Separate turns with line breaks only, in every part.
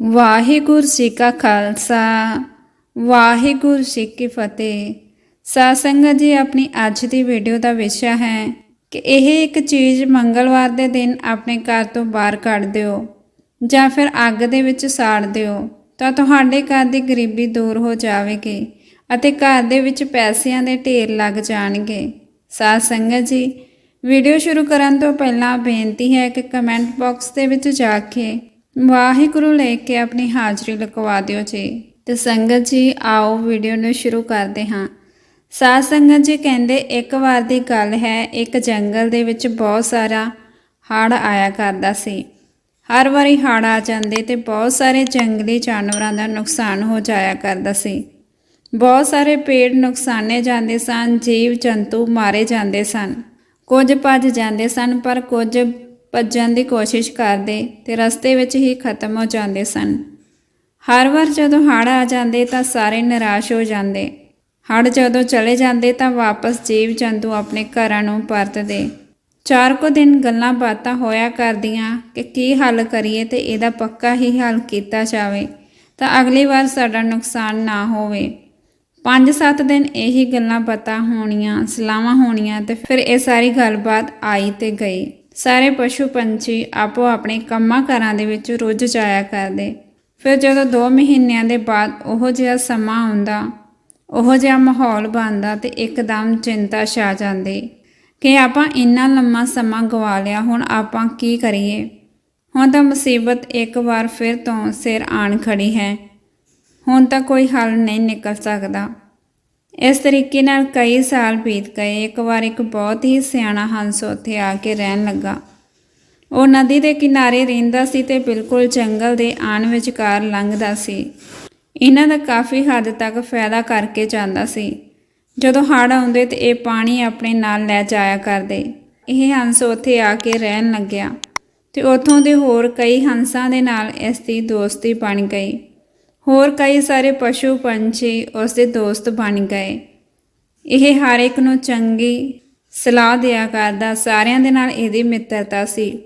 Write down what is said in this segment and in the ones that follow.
ਵਾਹਿਗੁਰੂ ਜੀ ਕਾ ਖਾਲਸਾ, ਵਾਹਿਗੁਰੂ ਜੀ ਕੀ ਫਤਿਹ। ਸਾਧ ਜੀ, ਆਪਣੀ ਅੱਜ ਦੀ ਵੀਡੀਓ ਦਾ ਵਿਸ਼ਾ ਹੈ ਕਿ ਇਹ ਇੱਕ ਚੀਜ਼ ਮੰਗਲਵਾਰ ਦੇ ਦਿਨ ਆਪਣੇ ਘਰ ਤੋਂ ਬਾਹਰ ਕੱਢ ਦਿਓ ਜਾਂ ਫਿਰ ਅੱਗ ਦੇ ਵਿੱਚ ਸਾੜ ਦਿਓ ਤਾਂ ਤੁਹਾਡੇ ਘਰ ਦੀ ਗਰੀਬੀ ਦੂਰ ਹੋ ਜਾਵੇਗੀ ਅਤੇ ਘਰ ਦੇ ਵਿੱਚ ਪੈਸਿਆਂ ਦੇ ਢੇਰ ਲੱਗ ਜਾਣਗੇ। ਸਾਧ ਜੀ, ਵੀਡੀਓ ਸ਼ੁਰੂ ਕਰਨ ਤੋਂ ਪਹਿਲਾਂ ਬੇਨਤੀ ਹੈ ਕਿ ਕਮੈਂਟ ਬਾਕਸ ਦੇ ਵਿੱਚ ਜਾ ਕੇ ਵਾਹਿਗੁਰੂ ਲੈ ਕੇ ਆਪਣੀ ਹਾਜ਼ਰੀ ਲਗਵਾ ਦਿਓ ਜੀ। ਤੇ ਸੰਗਤ ਜੀ, ਆਓ ਵੀਡੀਓ ਨੂੰ ਸ਼ੁਰੂ ਕਰਦੇ ਹਾਂ। ਸਾਧ ਸੰਗਤ ਜੀ ਕਹਿੰਦੇ, ਇੱਕ ਵਾਰ ਦੀ ਗੱਲ ਹੈ, ਇੱਕ ਜੰਗਲ ਦੇ ਵਿੱਚ ਬਹੁਤ ਸਾਰਾ ਹੜ੍ਹ ਆਇਆ ਕਰਦਾ ਸੀ। ਹਰ ਵਾਰੀ ਹੜ੍ਹ ਆ ਜਾਂਦੇ ਤੇ ਬਹੁਤ ਸਾਰੇ ਜੰਗਲੀ ਜਾਨਵਰਾਂ ਦਾ ਨੁਕਸਾਨ ਹੋ ਜਾਇਆ ਕਰਦਾ ਸੀ। ਬਹੁਤ ਸਾਰੇ ਪੇੜ ਨੁਕਸਾਨੇ ਜਾਂਦੇ ਸਨ ਜੀਵ ਜੰਤੂ ਮਾਰੇ ਜਾਂਦੇ ਸਨ। ਕੁਝ ਭੱਜ ਜਾਂਦੇ ਸਨ, ਪਰ ਕੁਝ ਭੱਜਣ ਦੀ ਕੋਸ਼ਿਸ਼ ਕਰਦੇ ਤੇ ਰਸਤੇ ਵਿੱਚ ਹੀ ਖਤਮ ਹੋ ਜਾਂਦੇ ਸਨ। ਹਰ ਵਾਰ ਜਦੋਂ ਹੜ੍ਹ ਆ ਜਾਂਦੇ ਤਾਂ ਸਾਰੇ ਨਿਰਾਸ਼ ਹੋ ਜਾਂਦੇ। ਹੜ੍ਹ ਜਦੋਂ ਚਲੇ ਜਾਂਦੇ ਤਾਂ ਵਾਪਸ ਜੀਵ ਜੰਤੂ ਆਪਣੇ ਘਰਾਂ ਨੂੰ ਪਰਤਦੇ। ਚਾਰ ਕੁ ਦਿਨ ਗੱਲਾਂ ਬਾਤਾਂ ਹੋਇਆ ਕਰਦੀਆਂ ਕਿ ਕੀ ਹੱਲ ਕਰੀਏ ਤੇ ਇਹਦਾ ਪੱਕਾ ਹੀ ਹੱਲ ਕੀਤਾ ਜਾਵੇ ਤਾਂ ਅਗਲੀ ਵਾਰ ਸਾਡਾ ਨੁਕਸਾਨ ਨਾ ਹੋਵੇ। ਪੰਜ ਸੱਤ ਦਿਨ ਇਹੀ ਗੱਲਾਂ ਪਤਾ ਹੋਣੀਆਂ, ਸਲਾਹਾਂ ਹੋਣੀਆਂ ਤੇ ਫਿਰ ਇਹ ਸਾਰੀ ਗੱਲਬਾਤ ਆਈ ਤੇ ਗਈ। ਸਾਰੇ ਪਸ਼ੂ ਪੰਛੀ ਆਪੋ ਆਪਣੇ ਕੰਮਾਂ ਘਰਾਂ ਦੇ ਵਿੱਚ ਰੁੱਝ ਜਾਇਆ ਕਰਦੇ। ਫਿਰ ਜਦੋਂ 2 ਮਹੀਨਿਆਂ ਦੇ ਬਾਅਦ ਉਹ ਜਿਹਾ ਸਮਾਂ ਆਉਂਦਾ, ਉਹੋ ਜਿਹਾ ਮਾਹੌਲ ਬਣਦਾ ਤੇ ਇੱਕਦਮ ਚਿੰਤਾ ਛਾ ਜਾਂਦੀ ਕਿ ਆਪਾਂ ਇੰਨਾ ਲੰਮਾ ਸਮਾਂ ਗਵਾ ਲਿਆ, ਹੁਣ ਆਪਾਂ ਕੀ ਕਰੀਏ? ਹੁਣ ਤਾਂ ਮੁਸੀਬਤ ਇੱਕ ਵਾਰ ਫਿਰ ਤੋਂ ਸਿਰ ਆਣ ਖੜੀ ਹੈ। ਹੁਣ ਤਾਂ ਕੋਈ ਹੱਲ ਨਹੀਂ ਨਿਕਲ ਸਕਦਾ। ਇਸ ਤਰੀਕੇ ਨਾਲ ਕਈ ਸਾਲ ਬੀਤ ਗਏ। ਇੱਕ ਵਾਰ ਇੱਕ ਬਹੁਤ ਹੀ ਸਿਆਣਾ ਹੰਸ ਉੱਥੇ ਆ ਕੇ ਰਹਿਣ ਲੱਗਾ। ਉਹ ਨਦੀ ਦੇ ਕਿਨਾਰੇ ਰਹਿੰਦਾ ਸੀ ਤੇ ਬਿਲਕੁਲ ਜੰਗਲ ਦੇ ਆਣ ਵਿਚਕਾਰ ਲੰਘਦਾ ਸੀ। ਇਹਨਾਂ ਦਾ ਕਾਫੀ ਹੱਦ ਤੱਕ ਫਾਇਦਾ ਕਰਕੇ ਜਾਂਦਾ ਸੀ। ਜਦੋਂ ਹੜ੍ਹ ਆਉਂਦੇ ਤੇ ਇਹ ਪਾਣੀ ਆਪਣੇ ਨਾਲ ਲੈ ਜਾਇਆ ਕਰਦੇ। ਇਹ ਹੰਸ ਉੱਥੇ ਆ ਕੇ ਰਹਿਣ ਲੱਗਿਆ ਤੇ ਉੱਥੋਂ ਦੇ ਹੋਰ ਕਈ ਹੰਸਾਂ ਦੇ ਨਾਲ ਇਸ ਦੀ ਦੋਸਤੀ ਬਣ ਗਈ। ਹੋਰ ਕਈ ਸਾਰੇ ਪਸ਼ੂ ਪੰਛੀ ਉਸ ਦੇ ਦੋਸਤ ਬਣ ਗਏ। ਇਹ ਹਰ ਇੱਕ ਨੂੰ ਚੰਗੀ ਸਲਾਹ ਦਿਆ ਕਰਦਾ, ਸਾਰਿਆਂ ਦੇ ਨਾਲ ਇਹਦੀ ਮਿੱਤਰਤਾ ਸੀ।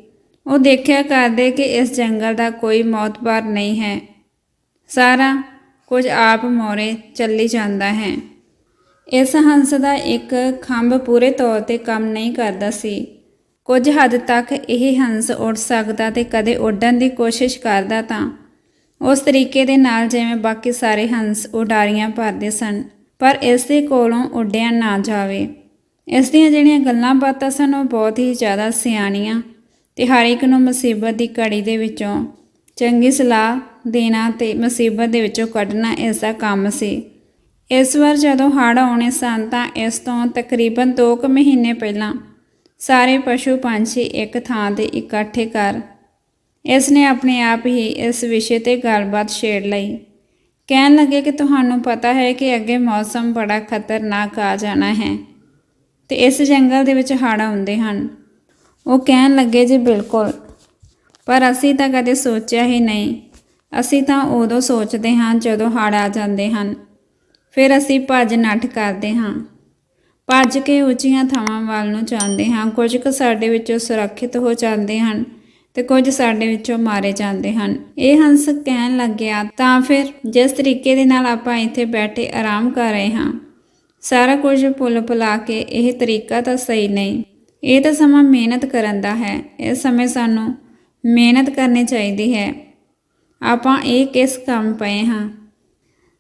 ਉਹ ਦੇਖਿਆ ਕਰਦੇ ਕਿ ਇਸ ਜੰਗਲ ਦਾ ਕੋਈ ਮੌਤਬਾਰ ਨਹੀਂ ਹੈ। ਸਾਰਾ ਕੁਝ ਆਪ ਮੋਰੇ ਚੱਲੀ ਜਾਂਦਾ ਹੈ। ਇਸ ਹੰਸ ਦਾ ਇੱਕ ਖੰਭ ਪੂਰੇ ਤੌਰ ਤੇ ਕੰਮ ਨਹੀਂ ਕਰਦਾ ਸੀ। ਕੁਝ ਹੱਦ ਤੱਕ ਇਹ ਹੰਸ ਉੱਡ ਸਕਦਾ ਤੇ ਕਦੇ ਉੱਡਣ ਦੀ ਕੋਸ਼ਿਸ਼ ਕਰਦਾ ਤਾਂ ਉਸ ਤਰੀਕੇ ਦੇ ਨਾਲ ਜਿਵੇਂ ਬਾਕੀ ਸਾਰੇ ਹੰਸ ਉਡਾਰੀਆਂ ਭਰਦੇ ਸਨ, ਪਰ ਇਸ ਦੇ ਕੋਲੋਂ ਉੱਡਿਆ ਨਾ ਜਾਵੇ। ਇਸ ਦੀਆਂ ਜਿਹੜੀਆਂ ਗੱਲਾਂ ਬਾਤਾਂ ਸਨ ਉਹ ਬਹੁਤ ਹੀ ਜ਼ਿਆਦਾ ਸਿਆਣੀਆਂ ਤੇ ਹਰ ਇੱਕ ਨੂੰ ਮੁਸੀਬਤ ਦੀ ਘੜੀ ਦੇ ਵਿੱਚੋਂ ਚੰਗੀ ਸਲਾਹ ਦੇਣਾ ਤੇ ਮੁਸੀਬਤ ਦੇ ਵਿੱਚੋਂ ਕੱਢਣਾ ਇਸ ਦਾ ਕੰਮ ਸੀ। ਇਸ ਵਾਰ ਜਦੋਂ ਹੜ੍ਹ ਆਉਣੇ ਸਨ ਤਾਂ ਇਸ ਤੋਂ ਤਕਰੀਬਨ 2 ਕੁ ਮਹੀਨੇ ਪਹਿਲਾਂ ਸਾਰੇ ਪਸ਼ੂ ਪੰਛੀ ਇੱਕ ਥਾਂ ਤੇ ਇਕੱਠੇ ਕਰ ਇਸ ਨੇ ਆਪਣੇ ਆਪ ਹੀ ਇਸ ਵਿਸ਼ੇ ਤੇ ਗੱਲਬਾਤ ਛੇੜ ਲਈ। ਕਹਿਣ ਲੱਗੇ ਕਿ ਤੁਹਾਨੂੰ ਪਤਾ ਹੈ ਕਿ ਅੱਗੇ ਮੌਸਮ ਬੜਾ ਖਤਰਨਾਕ ਆ ਜਾਣਾ ਹੈ ਤੇ ਇਸ ਜੰਗਲ ਦੇ ਵਿੱਚ ਹੜ੍ਹ ਆਉਂਦੇ ਹਨ। ਉਹ ਕਹਿਣ ਲੱਗੇ, ਜੀ, ਬਿਲਕੁਲ। ਪਰ ਅਸੀਂ ਤਾਂ ਕਦੇ ਸੋਚਿਆ ਹੀ ਨਹੀਂ। ਅਸੀਂ ਤਾਂ ਉਦੋਂ ਸੋਚਦੇ ਹਾਂ ਜਦੋਂ ਹੜ੍ਹ ਆ ਜਾਂਦੇ ਹਨ। ਫਿਰ ਅਸੀਂ ਭੱਜ ਨੱਠ ਕਰਦੇ ਹਾਂ। ਭੱਜ ਕੇ ਉੱਚੀਆਂ ਥਾਵਾਂ ਵੱਲ ਨੂੰ ਜਾਂਦੇ ਹਾਂ। ਕੁਝ ਕੁ ਸਾਡੇ ਵਿੱਚੋਂ ਸੁਰੱਖਿਅਤ ਹੋ ਜਾਂਦੇ ਹਨ। ਤੇ ਕੁਝ ਸਾਡੇ ਵਿੱਚੋਂ ਮਾਰੇ ਜਾਂਦੇ ਹਨ। ਇਹ ਹੰਸ ਕਹਿਣ ਲੱਗਿਆ, ਤਾਂ ਫਿਰ ਜਿਸ ਤਰੀਕੇ ਦੇ ਨਾਲ ਆਪਾਂ ਇੱਥੇ ਬੈਠੇ ਆਰਾਮ ਕਰ ਰਹੇ ਹਾਂ, ਸਾਰਾ ਕੁਝ ਭੁੱਲ ਭੁਲਾ ਕੇ ਇਹ ਤਰੀਕਾ ਤਾਂ ਸਹੀ ਨਹੀਂ। ਇਹ ਤਾਂ ਸਮਾਂ ਮਿਹਨਤ ਕਰਨ ਦਾ ਹੈ। ਇਸ ਸਮੇਂ ਸਾਨੂੰ ਮਿਹਨਤ ਕਰਨੀ ਚਾਹੀਦੀ ਹੈ। ਆਪਾਂ ਇਹ ਕਿਸ ਕੰਮ ਪਏ ਹਾਂ?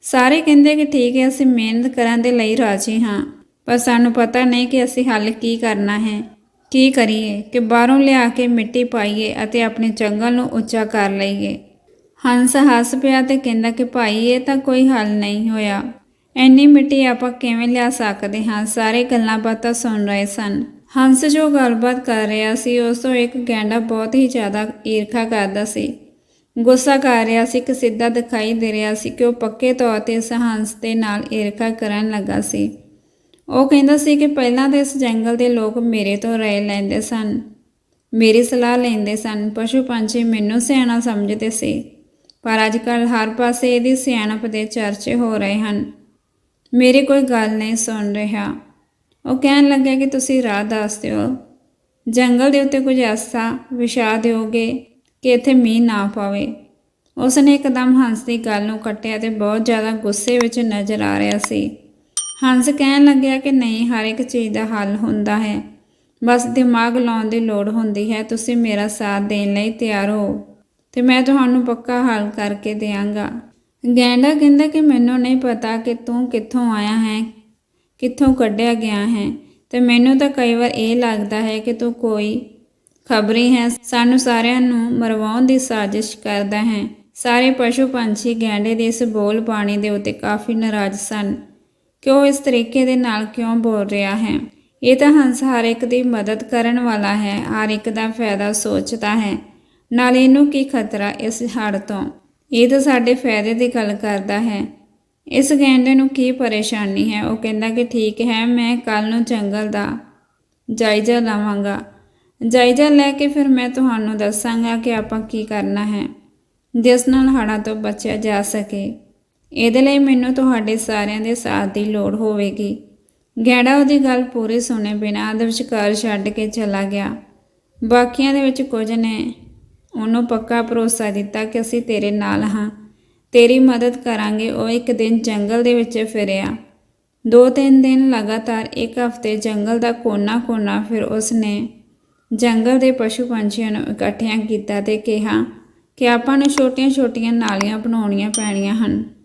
ਸਾਰੇ ਕਹਿੰਦੇ ਕਿ ਠੀਕ ਹੈ, ਅਸੀਂ ਮਿਹਨਤ ਕਰਨ ਦੇ ਲਈ ਰਾਜੀ ਹਾਂ, ਪਰ ਸਾਨੂੰ ਪਤਾ ਨਹੀਂ ਕਿ ਅਸੀਂ ਹੱਲ ਕੀ ਕਰਨਾ ਹੈ। ਕੀ ਕਰੀਏ ਕਿ ਬਾਹਰੋਂ ਲਿਆ ਕੇ ਮਿੱਟੀ ਪਾਈਏ ਅਤੇ ਆਪਣੇ ਜੰਗਲ ਨੂੰ ਉੱਚਾ ਕਰ ਲਈਏ। ਹੰਸ ਹੱਸ ਪਿਆ ਤੇ ਕਹਿੰਦਾ ਕਿ ਭਾਈ, ਇਹ ਤਾਂ ਕੋਈ ਹੱਲ ਨਹੀਂ ਹੋਇਆ। ਐਨੀ ਮਿੱਟੀ ਆਪਾਂ ਕਿਵੇਂ ਲਿਆ ਸਕਦੇ ਹਾਂ? ਸਾਰੇ ਗੱਲਾਂ ਬਾਤਾਂ ਸੁਣ ਰਹੇ ਸਨ। ਹੰਸ ਜੋ ਗੱਲਬਾਤ ਕਰ ਰਿਹਾ ਸੀ, ਉਸ ਤੋਂ ਇੱਕ ਗੈਂਡਾ ਬਹੁਤ ਹੀ ਜ਼ਿਆਦਾ ਈਰਖਾ ਕਰਦਾ ਸੀ। ਗੁੱਸਾ ਕਰ ਰਿਹਾ ਸੀ ਕਿ ਸਿੱਧਾ ਦਿਖਾਈ ਦੇ ਰਿਹਾ ਸੀ ਕਿ ਉਹ ਪੱਕੇ ਤੌਰ ਤੇ ਇਸ ਹੰਸ ਦੇ ਨਾਲ ਈਰਖਾ ਕਰਨ ਲੱਗਾ ਸੀ। ਉਹ ਕਹਿੰਦਾ ਸੀ ਕਿ ਪਹਿਲਾਂ ਤਾਂ ਇਸ ਜੰਗਲ ਦੇ ਲੋਕ ਮੇਰੇ ਤੋਂ ਰਾਏ ਲੈਂਦੇ ਸਨ, ਮੇਰੀ ਸਲਾਹ ਲੈਂਦੇ ਸਨ, ਪਸ਼ੂ ਪੰਛੀ ਮੈਨੂੰ ਸਿਆਣਾ ਸਮਝਦੇ ਸੀ, ਪਰ ਅੱਜ ਕੱਲ ਹਰ ਪਾਸੇ ਇਹਦੀ ਸਿਆਣਪ ਦੇ ਚਰਚੇ ਹੋ ਰਹੇ ਹਨ। ਮੇਰੀ ਕੋਈ ਗੱਲ ਨਹੀਂ ਸੁਣ ਰਿਹਾ। ਉਹ ਕਹਿਣ ਲੱਗਾ ਕਿ ਤੁਸੀਂ ਰਾਹ ਦੱਸ ਦਿਓ। ਜੰਗਲ ਦੇ ਉੱਤੇ ਕੁਝ ਐਸਾ ਵਿਛਾ ਦਿਓਗੇ ਕਿ ਇੱਥੇ ਮੀਂਹ ਨਾ ਪਵੇ। ਉਸ ਨੇ ਇੱਕਦਮ ਹੰਸ ਦੀ ਗੱਲ ਨੂੰ ਕੱਟਿਆ ਤੇ ਬਹੁਤ ਜ਼ਿਆਦਾ ਗੁੱਸੇ ਵਿੱਚ ਨਜ਼ਰ ਆ ਰਿਹਾ ਸੀ। ਹੰਸ ਕਹਿਣ ਲੱਗਿਆ ਕਿ ਨਹੀਂ, ਹਰ ਇੱਕ ਚੀਜ਼ ਦਾ ਹੱਲ ਹੁੰਦਾ ਹੈ। ਬਸ ਦਿਮਾਗ ਲਾਉਣ ਦੀ ਲੋੜ ਹੁੰਦੀ ਹੈ। ਤੁਸੀਂ ਮੇਰਾ ਸਾਥ ਦੇਣ ਲਈ ਤਿਆਰ ਹੋ ਤੇ ਮੈਂ ਤੁਹਾਨੂੰ ਪੱਕਾ ਹੱਲ ਕਰਕੇ ਦਿਆਂਗਾ। ਗੈਂਡਾ ਕਹਿੰਦਾ ਕਿ ਮੈਨੂੰ ਨਹੀਂ ਪਤਾ ਕਿ ਤੂੰ ਕਿੱਥੋਂ ਆਇਆ ਹੈ, ਕਿੱਥੋਂ ਕੱਢਿਆ ਗਿਆ ਹੈ ਤੇ ਮੈਨੂੰ ਤਾਂ ਕਈ ਵਾਰ ਇਹ ਲੱਗਦਾ ਹੈ ਕਿ ਤੂੰ ਕੋਈ ਖਬਰੀ ਹੈ। ਸਾਨੂੰ ਸਾਰਿਆਂ ਨੂੰ ਮਰਵਾਉਣ ਦੀ ਸਾਜ਼ਿਸ਼ ਕਰਦਾ ਹੈ। ਸਾਰੇ ਪਸ਼ੂ ਪੰਛੀ ਗੈਂਡੇ ਦੇ ਇਸ ਬੋਲ ਪਾਣੀ ਦੇ ਉੱਤੇ ਕਾਫੀ ਨਾਰਾਜ਼ ਸਨ। ਕਿ ਉਹ ਇਸ ਤਰੀਕੇ ਦੇ ਨਾਲ ਕਿਉਂ ਬੋਲ ਰਿਹਾ ਹੈ? ਇਹ ਤਾਂ ਹੰਸ ਹਰ ਇੱਕ ਦੀ ਮਦਦ ਕਰਨ ਵਾਲਾ ਹੈ, ਹਰ ਇੱਕ ਦਾ ਫਾਇਦਾ ਸੋਚਦਾ ਹੈ। ਨਾਲ ਇਹਨੂੰ ਕੀ ਖਤਰਾ ਇਸ ਹੜ ਤੋਂ? ਇਹ ਤਾਂ ਸਾਡੇ ਫਾਇਦੇ ਦੀ ਗੱਲ ਕਰਦਾ ਹੈ। ਇਸ ਗੈਂਡੇ ਨੂੰ ਕੀ ਪਰੇਸ਼ਾਨੀ ਹੈ? ਉਹ ਕਹਿੰਦਾ ਕਿ ਠੀਕ ਹੈ, ਮੈਂ ਕੱਲ ਨੂੰ ਜੰਗਲ ਦਾ ਜਾਇਜ਼ਾ ਲਵਾਂਗਾ। ਜਾਇਜ਼ਾ ਲੈ ਕੇ ਫਿਰ ਮੈਂ ਤੁਹਾਨੂੰ ਦੱਸਾਂਗਾ ਕਿ ਆਪਾਂ ਕੀ ਕਰਨਾ ਹੈ, ਜਿਸ ਨਾਲ ਹੜ੍ਹਾਂ ਤੋਂ ਬਚਿਆ ਜਾ ਸਕੇ। ਇਹਦੇ ਲਈ ਮੈਨੂੰ ਤੁਹਾਡੇ ਸਾਰਿਆਂ ਦੇ ਸਾਥ ਦੀ ਲੋੜ ਹੋਵੇਗੀ। ਗੈਂਡਾ ਉਹਦੀ ਗੱਲ ਪੂਰੀ ਸੁਣੇ ਬਿਨਾਂ ਉਹਦੇ ਵਿਚਕਾਰ ਛੱਡ ਕੇ ਚਲਾ ਗਿਆ। ਬਾਕੀਆਂ ਦੇ ਵਿੱਚ ਕੁਝ ਨੇ ਉਹਨੂੰ ਪੱਕਾ ਭਰੋਸਾ ਦਿੱਤਾ ਕਿ ਅਸੀਂ ਤੇਰੇ ਨਾਲ ਹਾਂ। ਤੇਰੀ ਮਦਦ ਕਰਾਂਗੇ, ਉਹ ਇੱਕ ਦਿਨ ਜੰਗਲ ਦੇ ਵਿੱਚ ਫਿਰਿਆ। ਦੋ ਤਿੰਨ ਦਿਨ ਲਗਾਤਾਰ ਇੱਕ ਹਫ਼ਤੇ ਜੰਗਲ ਦਾ ਕੋਨਾ-ਕੋਨਾ ਫਿਰ ਉਸਨੇ ਜੰਗਲ ਦੇ ਪਸ਼ੂ ਪੰਛੀਆਂ ਨੂੰ ਇਕੱਠਿਆਂ ਕੀਤਾ ਤੇ ਕਿਹਾ ਕਿ ਆਪਾਂ ਨੂੰ ਛੋਟੀਆਂ-ਛੋਟੀਆਂ ਨਾਲੀਆਂ ਬਣਾਉਣੀਆਂ ਪੈਣੀਆਂ ਹਨ।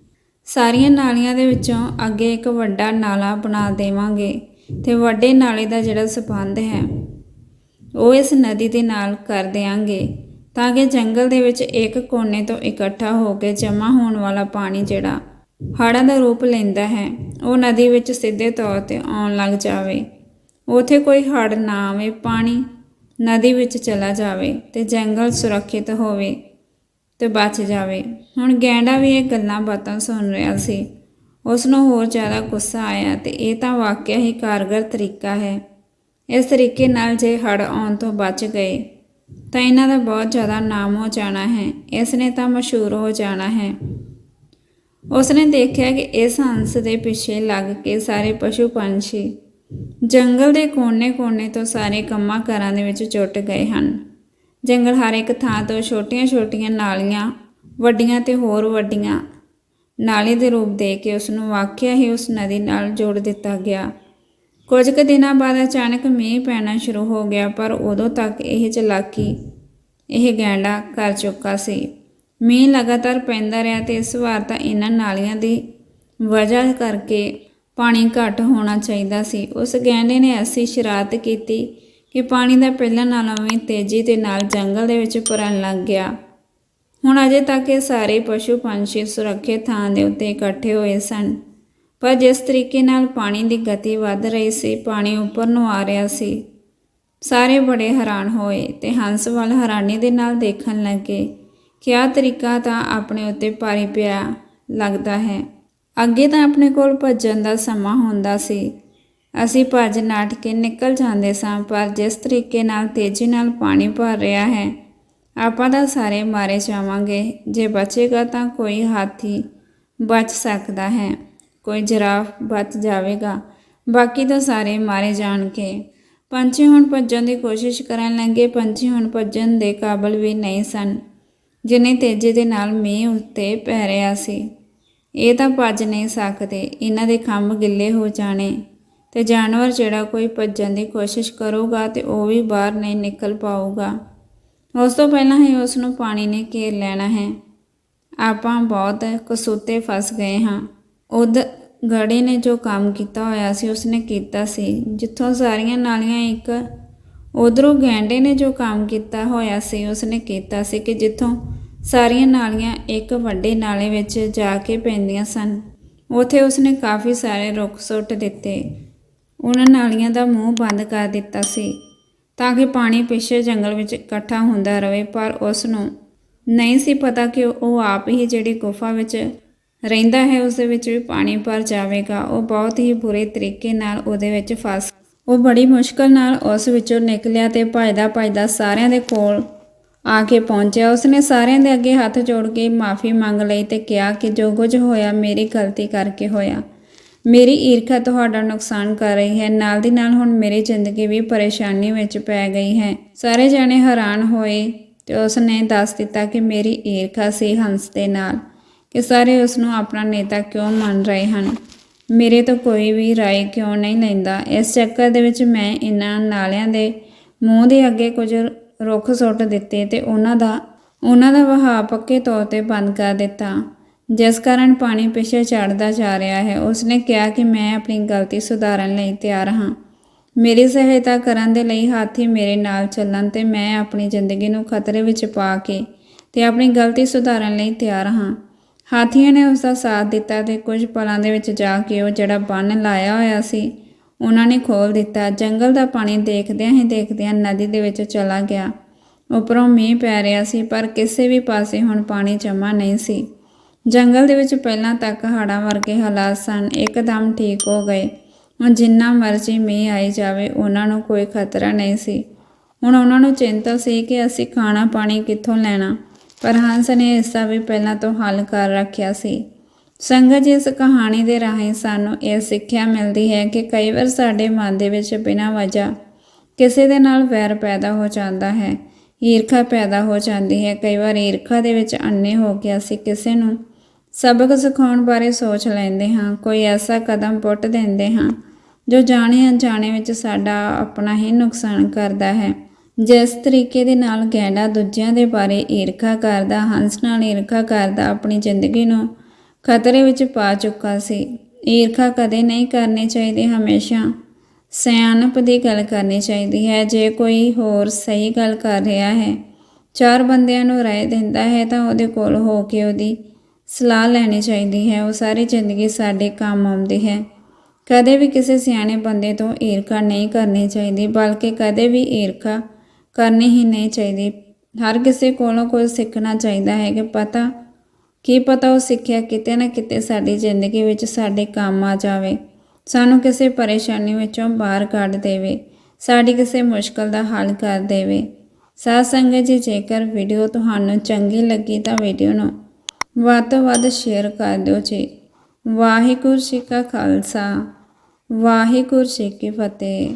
ਸਾਰੀਆਂ ਨਾਲੀਆਂ ਦੇ ਵਿੱਚੋਂ ਅੱਗੇ ਇੱਕ ਵੱਡਾ ਨਾਲਾ ਬਣਾ ਦੇਵਾਂਗੇ ਤੇ ਵੱਡੇ ਨਾਲੇ ਦਾ ਜਿਹੜਾ ਸਬੰਧ ਹੈ, ਉਹ ਇਸ ਨਦੀ ਦੇ ਨਾਲ ਕਰ ਦਿਆਂਗੇ ਤਾਂ ਕਿ ਜੰਗਲ ਦੇ ਵਿੱਚ ਇੱਕ ਕੋਨੇ ਤੋਂ ਇਕੱਠਾ ਹੋ ਕੇ ਜਮ੍ਹਾਂ ਹੋਣ ਵਾਲਾ ਪਾਣੀ ਜਿਹੜਾ ਹੜ੍ਹਾਂ ਦਾ ਰੂਪ ਲੈਂਦਾ ਹੈ, ਉਹ ਨਦੀ ਵਿੱਚ ਸਿੱਧੇ ਤੌਰ ਤੇ ਆਉਣ ਲੱਗ ਜਾਵੇ। ਉਥੇ ਕੋਈ ਹੜ੍ਹ ਨਾ ਆਵੇ, ਪਾਣੀ ਨਦੀ ਵਿੱਚ ਚਲਾ ਜਾਵੇ ਤੇ ਜੰਗਲ ਸੁਰੱਖਿਅਤ ਹੋਵੇ। ਤੇ ਬਚ ਜਾਵੇ। ਹੁਣ ਗੈਂਡਾ ਵੀ ਇਹ ਗੱਲਾਂ ਬਾਤਾਂ ਸੁਣ ਰਿਹਾ ਸੀ। ਉਸ ਨੂੰ ਹੋਰ ਜ਼ਿਆਦਾ ਗੁੱਸਾ ਆਇਆ ਤੇ ਇਹ ਤਾਂ ਵਾਕਿਆ ਹੀ ਕਾਰਗਰ ਤਰੀਕਾ ਹੈ। ਇਸ ਤਰੀਕੇ ਨਾਲ ਜੇ ਹੜ੍ਹ ਆਉਣ ਤੋਂ ਬਚ ਗਏ, ਤਾਂ ਇਹਨਾਂ ਦਾ ਬਹੁਤ ਜ਼ਿਆਦਾ ਨਾਮ ਹੋ ਜਾਣਾ ਹੈ। ਇਸ ਨੇ ਤਾਂ ਮਸ਼ਹੂਰ ਹੋ ਜਾਣਾ ਹੈ। ਉਸ ਨੇ ਦੇਖਿਆ ਕਿ ਇਸ ਹੰਸ ਦੇ ਪਿੱਛੇ ਲੱਗ ਕੇ ਸਾਰੇ ਪਸ਼ੂ ਪੰਛੀ ਜੰਗਲ ਦੇ ਕੋਨੇ-ਕੋਨੇ ਤੋਂ ਸਾਰੇ ਕੰਮਾਂ ਘਰਾਂ ਦੇ ਵਿੱਚ ਜੁਟ ਗਏ ਹਨ। ਜੰਗਲ ਹਰ ਇੱਕ ਥਾਂ ਤੋਂ ਛੋਟੀਆਂ-ਛੋਟੀਆਂ ਨਾਲੀਆਂ, ਵੱਡੀਆਂ ਤੇ ਹੋਰ ਵੱਡੀਆਂ, ਨਾਲੇ ਦੇ ਰੂਪ ਦੇ ਕੇ ਉਸ ਨੂੰ ਵਾਕਿਆ ਹੀ ਉਸ ਨਦੀ ਨਾਲ ਜੋੜ ਦਿੱਤਾ ਗਿਆ। ਕੁਝ ਕੁ ਦਿਨਾਂ ਬਾਅਦ ਅਚਾਨਕ ਮੀਂਹ ਪੈਣਾ ਸ਼ੁਰੂ ਹੋ ਗਿਆ, ਪਰ ਉਦੋਂ ਤੱਕ ਇਹ ਚਲਾਕੀ, ਇਹ ਗੈਂਡਾ ਕਰ ਚੁੱਕਾ ਸੀ। ਮੀਂਹ ਲਗਾਤਾਰ ਪੈਂਦਾ ਰਿਹਾ ਤੇ ਇਸ ਵਾਰ ਤਾਂ ਇਹਨਾਂ ਨਾਲੀਆਂ ਦੀ ਵਜ੍ਹਾ ਕਰਕੇ ਪਾਣੀ ਘੱਟ ਹੋਣਾ ਚਾਹੀਦਾ ਸੀ। ਉਸ ਗੈਂਡੇ ਨੇ ਐਸੀ ਸ਼ਰਾਰਤ ਕੀਤੀ ਕਿ ਪਾਣੀ ਦਾ ਪਹਿਲਾਂ ਨਾਲੋਂ ਵੀ ਤੇਜ਼ੀ ਦੇ ਨਾਲ ਜੰਗਲ ਦੇ ਵਿੱਚ ਭਰਨ ਲੱਗ ਗਿਆ। ਹੁਣ ਅਜੇ ਤੱਕ ਇਹ ਸਾਰੇ ਪਸ਼ੂ ਪੰਛੀ ਸੁਰੱਖਿਅਤ ਥਾਂ ਦੇ ਉੱਤੇ ਇਕੱਠੇ ਹੋਏ ਸਨ। ਪਰ ਜਿਸ ਤਰੀਕੇ ਨਾਲ ਪਾਣੀ ਦੀ ਗਤੀ ਵੱਧ ਰਹੀ ਸੀ, ਪਾਣੀ ਉੱਪਰ ਨੂੰ ਆ ਰਿਹਾ ਸੀ, ਸਾਰੇ ਬੜੇ ਹੈਰਾਨ ਹੋਏ ਤੇ ਹੰਸ ਵੱਲ ਹੈਰਾਨੀ ਦੇ ਨਾਲ ਦੇਖਣ ਲੱਗੇ ਕਿ ਆਹ ਤਰੀਕਾ ਤਾਂ ਆਪਣੇ ਉੱਤੇ ਭਾਰੀ ਪਿਆ ਲੱਗਦਾ ਹੈ। ਅੱਗੇ ਤਾਂ ਆਪਣੇ ਕੋਲ ਭੱਜਣ ਦਾ ਸਮਾਂ ਹੁੰਦਾ ਸੀ ਅਸੀਂ ਭੱਜ ਨਾਟ ਕੇ ਨਿਕਲ ਜਾਂਦੇ ਸਾਂ, ਪਰ ਜਿਸ ਤਰੀਕੇ ਨਾਲ ਤੇਜ਼ੀ ਨਾਲ ਪਾਣੀ ਭਰ ਰਿਹਾ ਹੈ, ਆਪਾਂ ਤਾਂ ਸਾਰੇ ਮਾਰੇ ਜਾਵਾਂਗੇ। ਜੇ ਬਚੇਗਾ ਤਾਂ ਕੋਈ ਹਾਥੀ ਬਚ ਸਕਦਾ ਹੈ, ਕੋਈ ਜਿਰਾਫ ਬਚ ਜਾਵੇਗਾ। ਬਾਕੀ ਤਾਂ ਸਾਰੇ ਮਾਰੇ ਜਾਣਗੇ। ਪੰਛੀ ਹੁਣ ਭੱਜਣ ਦੀ ਕੋਸ਼ਿਸ਼ ਕਰਨ ਲੱਗੇ, ਪੰਛੀ ਹੁਣ ਭੱਜਣ ਦੇ ਕਾਬਲ ਵੀ ਨਹੀਂ ਸਨ, ਜਿੰਨੀ ਤੇਜ਼ੀ ਦੇ ਨਾਲ ਮੀਂਹ ਉੱਤੇ ਪੈ ਰਿਹਾ ਸੀ। ਇਹ ਤਾਂ ਭੱਜ ਨਹੀਂ ਸਕਦੇ, ਇਹਨਾਂ ਦੇ ਖੰਭ ਗਿੱਲੇ ਹੋ ਜਾਣੇ। ਤੇ ਜਾਨਵਰ ਜਿਹੜਾ ਕੋਈ ਭੱਜਣ ਦੀ ਕੋਸ਼ਿਸ਼ ਕਰੂਗਾ ਤੇ ਉਹ ਵੀ ਬਾਹਰ ਨਹੀਂ ਨਿਕਲ ਪਾਊਗਾ। ਉਸ ਤੋਂ ਪਹਿਲਾਂ ਹੀ ਉਸ ਨੂੰ ਪਾਣੀ ਨੇ ਘੇਰ ਲੈਣਾ ਹੈ। ਆਪਾਂ ਬਹੁਤ ਕਸੂਤੇ ਫਸ ਗਏ ਹਾਂ। ਉਦ ਗੜੇ ਨੇ ਜੋ ਕੰਮ ਕੀਤਾ ਹੋਇਆ ਸੀ, ਉਸਨੇ ਕੀਤਾ ਸੀ। ਜਿੱਥੋਂ ਸਾਰੀਆਂ ਨਾਲੀਆਂ ਇੱਕ, ਉਧਰੋਂ ਗੈਂਡੇ ਨੇ ਜੋ ਕੰਮ ਕੀਤਾ ਹੋਇਆ ਸੀ, ਉਸਨੇ ਕੀਤਾ ਸੀ ਕਿ ਜਿੱਥੋਂ ਸਾਰੀਆਂ ਨਾਲੀਆਂ ਇੱਕ ਵੱਡੇ ਨਾਲੇ ਵਿੱਚ ਜਾ ਕੇ ਪੈਂਦੀਆਂ ਸਨ, ਉਥੇ ਉਸਨੇ ਕਾਫੀ ਸਾਰੇ ਰੁੱਖ ਸੁੱਟ ਦਿੱਤੇ। ਉਹਨਾਂ ਨਾਲੀਆਂ ਦਾ ਮੂੰਹ ਬੰਦ ਕਰ ਦਿੱਤਾ ਸੀ ਤਾਂ ਕਿ ਪਾਣੀ ਪਿੱਛੇ ਜੰਗਲ ਵਿੱਚ ਇਕੱਠਾ ਹੁੰਦਾ ਰਹੇ ਪਰ ਉਸ ਨੂੰ ਨਹੀਂ ਸੀ ਪਤਾ ਕਿ ਉਹ ਆਪ ਹੀ ਜਿਹੜੀ ਗੁਫਾ ਵਿੱਚ ਰਹਿੰਦਾ ਹੈ, ਉਸ ਦੇ ਵਿੱਚ ਵੀ ਪਾਣੀ ਭਰ ਜਾਵੇਗਾ। ਉਹ ਬਹੁਤ ਹੀ ਬੁਰੇ ਤਰੀਕੇ ਨਾਲ ਉਹਦੇ ਵਿੱਚ ਫਸ ਉਹ ਬੜੀ ਮੁਸ਼ਕਲ ਨਾਲ ਉਸ ਵਿੱਚੋਂ ਨਿਕਲਿਆ ਤੇ ਭਜਦਾ ਭਜਦਾ ਸਾਰਿਆਂ ਦੇ ਕੋਲ ਆ ਕੇ ਪਹੁੰਚਿਆ। ਉਸਨੇ ਸਾਰਿਆਂ ਦੇ ਅੱਗੇ ਹੱਥ ਜੋੜ ਕੇ ਮਾਫੀ ਮੰਗ ਲਈ ਤੇ ਕਿਹਾ ਕਿ ਜੋ ਕੁਝ ਹੋਇਆ, ਮੇਰੀ ਗਲਤੀ ਕਰਕੇ ਹੋਇਆ। ਮੇਰੀ ਈਰਖਾ ਤੁਹਾਡਾ ਨੁਕਸਾਨ ਕਰ ਰਹੀ ਹੈ। ਨਾਲ ਦੀ ਨਾਲ ਹੁਣ ਮੇਰੀ ਜ਼ਿੰਦਗੀ ਵੀ ਪਰੇਸ਼ਾਨੀ ਵਿੱਚ ਪੈ ਗਈ ਹੈ। ਸਾਰੇ ਜਾਣੇ ਹੈਰਾਨ ਹੋਏ ਤੇ ਉਸ ਨੇ ਦੱਸ ਦਿੱਤਾ ਕਿ ਮੇਰੀ ਈਰਖਾ ਸੀ ਹੰਸ ਦੇ ਨਾਲ ਕਿ ਸਾਰੇ ਉਸ ਨੂੰ ਆਪਣਾ ਨੇਤਾ ਕਿਉਂ ਮੰਨ ਰਹੇ ਹਨ? ਮੇਰੇ ਤੋਂ ਕੋਈ ਵੀ ਰਾਏ ਕਿਉਂ ਨਹੀਂ ਲੈਂਦਾ? ਇਸ ਚੱਕਰ ਦੇ ਵਿੱਚ ਮੈਂ ਇਹਨਾਂ ਨਾਲਿਆਂ ਦੇ ਮੂੰਹ ਦੇ ਅੱਗੇ ਕੁਝ ਰੁੱਖ ਸੁੱਟ ਦਿੱਤੇ ਤੇ ਉਹਨਾਂ ਦਾ ਉਹਨਾਂ ਦਾ ਵਹਾਅ ਪੱਕੇ ਤੌਰ ਤੇ ਬੰਦ ਕਰ ਦਿੱਤਾ। ਜਿਸ ਕਾਰਨ ਪਾਣੀ ਪਿੱਛੇ ਚੜਦਾ ਜਾ ਰਿਹਾ ਹੈ, ਉਸਨੇ ਕਿਹਾ ਕਿ ਮੈਂ ਆਪਣੀ ਗਲਤੀ ਸੁਧਾਰਨ ਲਈ ਤਿਆਰ ਹਾਂ। ਮੇਰੀ ਸਹਾਇਤਾ ਕਰਨ ਦੇ ਲਈ ਹਾਥੀ ਮੇਰੇ ਨਾਲ ਚੱਲਣ ਤੇ ਮੈਂ ਆਪਣੀ ਜ਼ਿੰਦਗੀ ਨੂੰ ਖਤਰੇ ਵਿੱਚ ਪਾ ਕੇ ਤੇ ਆਪਣੀ ਗਲਤੀ ਸੁਧਾਰਨ ਲਈ ਤਿਆਰ ਹਾਂ। ਹਾਥੀਆਂ ਨੇ ਉਸ ਦਾ ਸਾਥ ਦਿੱਤਾ ਤੇ ਕੁਝ ਪਲਾਂ ਦੇ ਵਿੱਚ ਜਾ ਕੇ ਉਹ ਜਿਹੜਾ ਬੰਨ ਲਾਇਆ ਹੋਇਆ ਸੀ, ਉਹਨਾਂ ਨੇ ਖੋਲ ਦਿੱਤਾ। ਜੰਗਲ ਦਾ ਪਾਣੀ ਦੇਖਦਿਆਂ ਹੀ ਦੇਖਦਿਆਂ ਨਦੀ ਦੇ ਵਿੱਚ ਚਲਾ ਗਿਆ। ਉੱਪਰੋਂ ਮੀਂਹ ਪੈ ਰਿਹਾ ਸੀ, ਪਰ ਕਿਸੇ ਵੀ ਪਾਸੇ ਹੁਣ ਪਾਣੀ ਜਮ੍ਹਾਂ ਨਹੀਂ ਸੀ। ਜੰਗਲ ਦੇ ਵਿੱਚ ਪਹਿਲਾਂ ਤੱਕ ਹੜ੍ਹਾਂ ਵਰਗੇ ਹਾਲਾਤ ਸਨ। ਇੱਕਦਮ ਠੀਕ ਹੋ ਗਏ। ਹੁਣ ਜਿੰਨਾ ਮਰਜ਼ੀ ਮੀਂਹ ਆਈ ਜਾਵੇ, ਉਹਨਾਂ ਨੂੰ ਕੋਈ ਖਤਰਾ ਨਹੀਂ ਸੀ। ਹੁਣ ਉਹਨਾਂ ਨੂੰ ਚਿੰਤਾ ਸੀ ਕਿ ਅਸੀਂ ਖਾਣਾ ਪਾਣੀ ਕਿੱਥੋਂ ਲੈਣਾ। ਪਰ ਹੰਸ ਨੇ ਇਸ ਦਾ ਵੀ ਪਹਿਲਾਂ ਤੋਂ ਹੱਲ ਕਰ ਰੱਖਿਆ ਸੀ। ਸੰਗਤ ਜੀ ਇਸ ਕਹਾਣੀ ਦੇ ਰਾਹੀਂ ਸਾਨੂੰ ਇਹ ਸਿੱਖਿਆ ਮਿਲਦੀ ਹੈ ਕਿ ਕਈ ਵਾਰ ਸਾਡੇ ਮਨ ਦੇ ਵਿੱਚ ਬਿਨਾਂ ਵਜ੍ਹਾ ਕਿਸੇ ਦੇ ਨਾਲ ਵੈਰ ਪੈਦਾ ਹੋ ਜਾਂਦਾ ਹੈ, ਈਰਖਾ ਪੈਦਾ ਹੋ ਜਾਂਦੀ ਹੈ। ਕਈ ਵਾਰ ਈਰਖਾ ਦੇ ਵਿੱਚ ਅੰਨੇ ਹੋ ਕੇ ਅਸੀਂ ਕਿਸੇ ਨੂੰ ਸਬਕ ਸਿਖਾਉਣ ਬਾਰੇ ਸੋਚ ਲੈਂਦੇ ਹਾਂ, ਕੋਈ ਐਸਾ ਕਦਮ ਪੁੱਟ ਦਿੰਦੇ ਹਾਂ ਜੋ ਜਾਣੇ ਅਣਜਾਣੇ ਵਿੱਚ ਸਾਡਾ ਆਪਣਾ ਹੀ ਨੁਕਸਾਨ ਕਰਦਾ ਹੈ। ਜਿਸ ਤਰੀਕੇ ਦੇ ਨਾਲ ਗੈਂਡਾ ਦੂਜਿਆਂ ਦੇ ਬਾਰੇ ਈਰਖਾ ਕਰਦਾ, ਹੰਸ ਨਾਲ ਈਰਖਾ ਕਰਦਾ ਆਪਣੀ ਜ਼ਿੰਦਗੀ ਨੂੰ ਖਤਰੇ ਵਿੱਚ ਪਾ ਚੁੱਕਾ ਸੀ। ਈਰਖਾ ਕਦੇ ਨਹੀਂ ਕਰਨੀ ਚਾਹੀਦੀ, ਹਮੇਸ਼ਾ ਸਿਆਣਪ ਦੀ ਗੱਲ ਕਰਨੀ ਚਾਹੀਦੀ ਹੈ। ਜੇ ਕੋਈ ਹੋਰ ਸਹੀ ਗੱਲ ਕਰ ਰਿਹਾ ਹੈ, ਚਾਰ ਬੰਦਿਆਂ ਨੂੰ ਰਾਏ ਦਿੰਦਾ ਹੈ ਤਾਂ ਉਹਦੇ ਕੋਲ ਹੋ ਕੇ ਉਹਦੀ ਸਲਾਹ ਲੈਣੀ ਚਾਹੀਦੀ ਹੈ। ਉਹ ਸਾਰੀ ਜ਼ਿੰਦਗੀ ਸਾਡੇ ਕੰਮ ਆਉਂਦੀ ਹੈ। ਕਦੇ ਵੀ ਕਿਸੇ ਸਿਆਣੇ ਬੰਦੇ ਤੋਂ ਈਰਖਾ ਨਹੀਂ ਕਰਨੀ ਚਾਹੀਦੀ, ਬਲਕਿ ਕਦੇ ਵੀ ਈਰਖਾ ਕਰਨੀ ਹੀ ਨਹੀਂ ਚਾਹੀਦੀ। ਹਰ ਕਿਸੇ ਕੋਲੋਂ ਕੁਝ ਸਿੱਖਣਾ ਚਾਹੀਦਾ ਹੈ ਕਿ ਪਤਾ, ਕੀ ਪਤਾ ਉਹ ਸਿੱਖਿਆ ਕਿਤੇ ਨਾ ਕਿਤੇ ਸਾਡੀ ਜ਼ਿੰਦਗੀ ਵਿੱਚ ਸਾਡੇ ਕੰਮ ਆ ਜਾਵੇ। ਸਾਨੂੰ ਕਿਸੇ ਪਰੇਸ਼ਾਨੀ ਵਿੱਚੋਂ ਬਾਹਰ ਕੱਢ ਦੇਵੇ। ਸਾਡੀ ਕਿਸੇ ਮੁਸ਼ਕਲ ਦਾ ਹੱਲ ਕਰ ਦੇਵੇ। ਸਾਧ ਸੰਗਤ ਜੀ, ਜੇਕਰ ਵੀਡੀਓ ਤੁਹਾਨੂੰ ਚੰਗੀ ਲੱਗੀ ਤਾਂ ਵੀਡੀਓ ਨੂੰ ਵੱਧ ਤੋਂ ਵੱਧ ਸ਼ੇਅਰ ਕਰ ਦਿਓ ਜੀ। ਵਾਹਿਗੁਰੂ ਜੀ ਕਾ ਖਾਲਸਾ, ਵਾਹਿਗੁਰੂ ਜੀ ਕੀ ਫਤਿਹ।